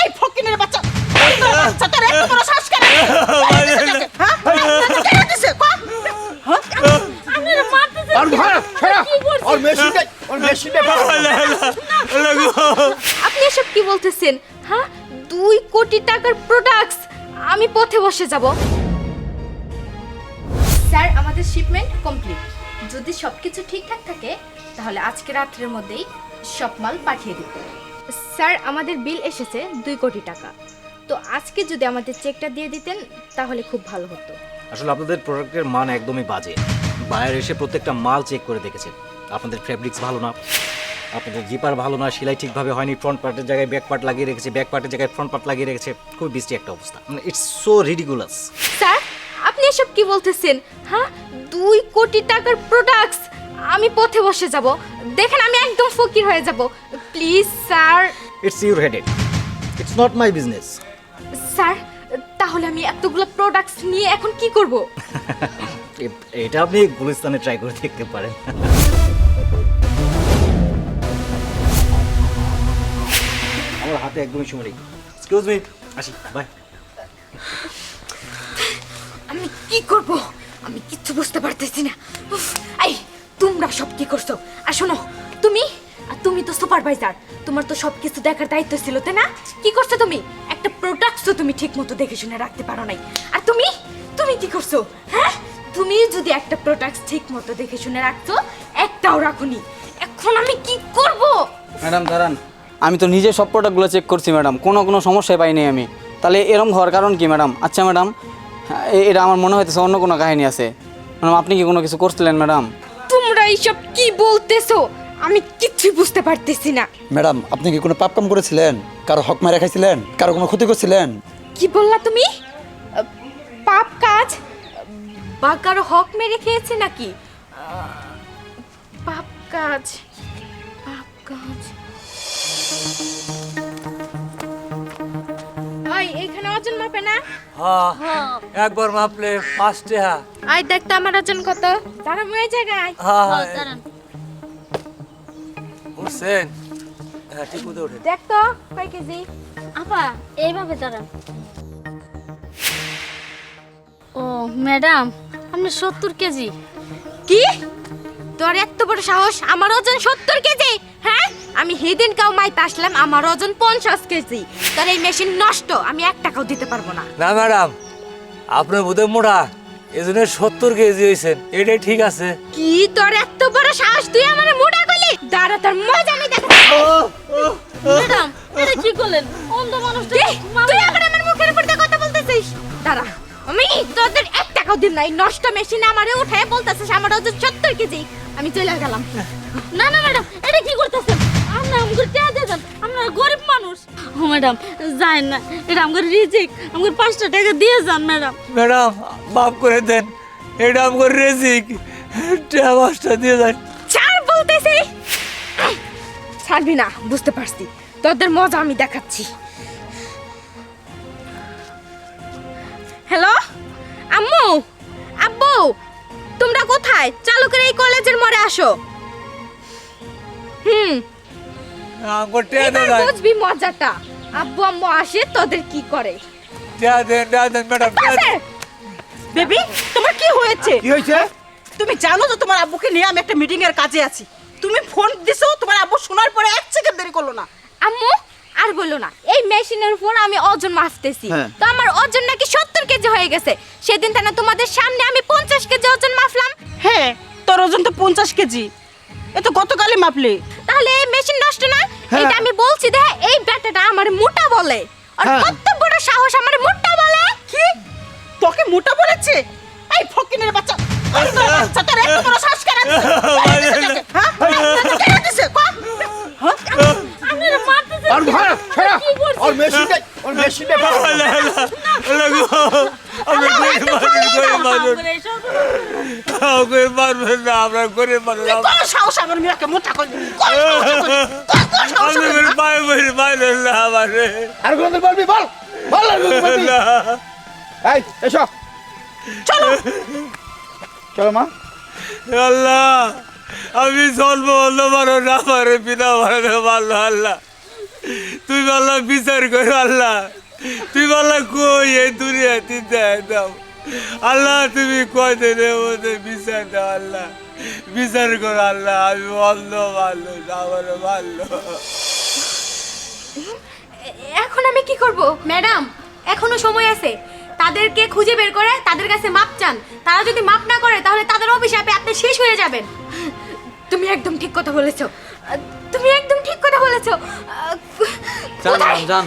এই ফকিনের বাচ্চা। এই তোর বাচ্চা তোর এত বড় শ্বাস কেন হ্যাঁ কেন দিছে? কো? হ্যাঁ? আপনারা মারতেছেন আর ভাই ছাড়া? ওর মেশিনটা ওর মেশিনটা আপনি এসব কি বলতেছেন? হ্যাঁ? দুই কোটি টাকার প্রোডাক্টস আমি পথে বসে যাব। স্যার আমাদের শিপমেন্ট কমপ্লিট যদি সবকিছু ঠিকঠাক থাকে তাহলে আজকে রাত্রের মধ্যেই সব মাল পাঠিয়ে দিব। স্যার আমাদের বিল এসেছে দুই কোটি টাকা। তো আজকে যদি আমাদের চেকটা দিয়ে দিতেন তাহলে খুব ভালো হতো। আসলে আপনাদের প্রোডাক্টের মান একদমই বাজে। বায়ার এসে প্রত্যেকটা মাল চেক করে দেখেছে আপনাদের ফেব্রিক্স ভালো না। আপনাদের জিপার ভালো না। সেলাই ঠিকভাবে হয়নি। ফ্রন্ট পার্টের জায়গায় ব্যাক পার্ট লাগিয়ে রেখেছে। ব্যাক পার্টের জায়গায় ফ্রন্ট পার্ট লাগিয়ে রেখেছে। খুব বৃষ্টি একটা অবস্থা। মানে ইটস সো রিডিকুলাস স্যার আপনি এসব কি বলতেছেন? হ্যাঁ? দুই কোটি টাকার প্রোডাক্টস আমি পথে বসে যাব। দেখেন আমি একদম ফকির হয়ে যাব। Please sir it's your headache it's not my business sir তাহলে আমি এতগুলো প্রোডাক্টস নিয়ে এখন কি করব? এটা আপনি গুলিস্তানে ট্রাই করে দেখতে পারেন। আমার হাতে একদমই সময় নেই। এক্সকিউজ মি আসি বাই আমি কি করব? আমি কিচ্ছু বুঝতে পারতেছি না। এই তোমরা সব কি করছ? আর শোনো তো সুপারভাইজার তোমার তো সব কিছু দেখার দায়িত্ব ছিল তাই না? কি করছ তুমি? একটা প্রোডাক্টস তো তুমি ঠিক মতো দেখে শুনে রাখতে পারো নাই। আর তুমি? তুমি কি করছ? হ্যাঁ? তুমি যদি একটা প্রোডাক্টস ঠিক মতো দেখে শুনে রাখছো একটাও রাখুনি। এখন আমি কি করব? ম্যাডাম দাঁড়ান। আমি তো নিজে সব প্রোডাক্টগুলো চেক করছি ম্যাডাম। কোনো কোনো সমস্যায় পাইনি আমি। তাহলে এরম হওয়ার কারণ কি ম্যাডাম? আচ্ছা ম্যাডাম এটা আমার মনে হইতেছে অন্য কোনো কাহিনী আছে। ম্যাডাম আপনি কি কোনো কিছু করছিলেন ম্যাডাম? তোমরা এইসব কি বলতেছো? আমি কিচ্ছু বুঝতে পারতেছি না। ম্যাডাম আপনি কি কোনো পাপ কাম করেছিলেন? কারও হক মারা খাইছিলেন কারও কোনো ক্ষতি করছিলেন? কি বললা তুমি? আহ, পাপ কাজ? বা কারও হক মেরে খেয়েছে নাকি? আহ, পাপ কাজ পাপ কাজ। আই এখানে ওজন মাপে না? হ্যাঁ একবার মাপলে পাঁচ টাকা আই দেখতে আমার ওজন কত। দাঁড়াবো এই জায়গায় হ্যাঁ হ্যাঁ ঠিক মতো ওঠেন। দেখ তো কয় কেজি? আপা এইভাবে দাঁড়ান। ও ম্যাডাম আপনি সত্তর কেজি। কি? তোর এত বড় সাহস আমার ওজন সত্তর কেজি? হ্যাঁ? আমি হেদিন কাউ মাইতে আসলাম আমার ওজন পঞ্চাশ কেজি। তোর এই মেশিন নষ্ট আমি এক টাকাও দিতে পারব না। না ম্যাডাম আপনার বোধে মোটা এই জন্য সত্তর কেজি হয়েছেন এটাই ঠিক আছে। কি তোর এত বড় সাহস তুই আমার মোটা দাঁড়া তোর মজা আমি দেখাচ্ছি ম্যাডাম এটা কি করলেন? অন্ধ মানুষটা তুই আবার আমার মুখের উপর দিয়ে কথা বলতেছিস? দাঁড়া আমি তোদের এক টাকাও দিন নাই নষ্ট মেশিন আমারে উঠে বলতেছিস আমার ওজন সত্তর কেজি। আমি চলে গেলাম। না না ম্যাডাম এটা কি করতেছেন? আপনি আমাকে টাকা দিয়ে দেন আপনারা গরিব মানুষ। ও ম্যাডাম যাই না এটা আমাকে রিজিক আমাকে পাঁচটা টাকা দিয়ে যান ম্যাডাম। ম্যাডাম মাফ করে দেন এটা আমার রেজিক টাকা পাঁচটা দিয়ে বলতেছি ছাড়বি না বুঝতে পারছি। তোদের মজা আমি দেখাচ্ছি। হ্যালো? আম্মু? আব্বু? তোমরা কোথায়? চালু করে এই কলেজের মোড়ে আসো। হুম। এবার দেন বুঝবি মজাটা। আব্বু আম্মু আসে তোদের কি করে? বেবি তোমার কি হয়েছে? কি হয়েছে? তুমি জানো তো তোমার আব্বুকে নিয়ে আমি একটা মিটিং এর কাজে আছি। তুমি ফোন দিছো তোমার আব্বু শোনার পরে এক সেকেন্ড দেরি করল না। আম্মু আর বলো না এই মেশিনের উপর আমি ওজন মাপতেছি। হ্যাঁ। তো আমার ওজন নাকি সত্তর কেজি হয়ে গেছে। সেদিন তাহলে তোমাদের সামনে আমি পঞ্চাশ কেজি ওজন মাপলাম। হ্যাঁ তোর ওজন তো পঞ্চাশ কেজি। এ তো গতকালই মাপলে। তাহলে এই মেশিন নষ্ট না? হ্যাঁ। এটা আমি বলছি দেখ এই ব্যাটাটা আমার মোটা বলে। আর হ্যাঁ। কত বড় সাহস আমার মোটা বলে? কি? তোকে মোটা বলেছে? এই ফকিনের বাচ্চা। এই তোর বাচ্চা তোর এত বড় শ্বাস কেন দিছে? কেন দিছে তোকে? হ্যাঁ? কেন দিছে? কো? হ্যাঁ? আপনারা মারতেছেন আর ভাই ছাড়া ওর মেশিনটা ওর মেশিনটা আমরা গরিব মানুষ না আমরা সাহস আমার মেয়েকে মোটা না আমারে আর বলবি বল বল আর কোনদিন বলবি। না। এই এসো। চলো। চলো মা। আল্লাহ আমি জন্ম হলো মারো না মারে বিনা মারে ভালো আল্লাহ তুই বললা বিচার করো আল্লাহ। তুই বললাম কই এই দুনিয়াতে দেয় দাও। আল্লাহ তুমি কদিনের মধ্যে বিচার দাও আল্লাহ? বিচার করো আল্লাহ আমি অন্ধ ভালো আমার ভালো। এখন আমি কি করব? ম্যাডাম এখনও সময় আছে। তাদেরকে খুঁজে বের করে তাদের কাছে মাপ চান। তারা যদি মাপ না করে তাহলে তাদের অভিশাপে আপনি শেষ হয়ে যাবেন। তুমি একদম ঠিক কথা বলেছ। তুমি একদম ঠিক কথা বলেছ। ম্যাডাম যান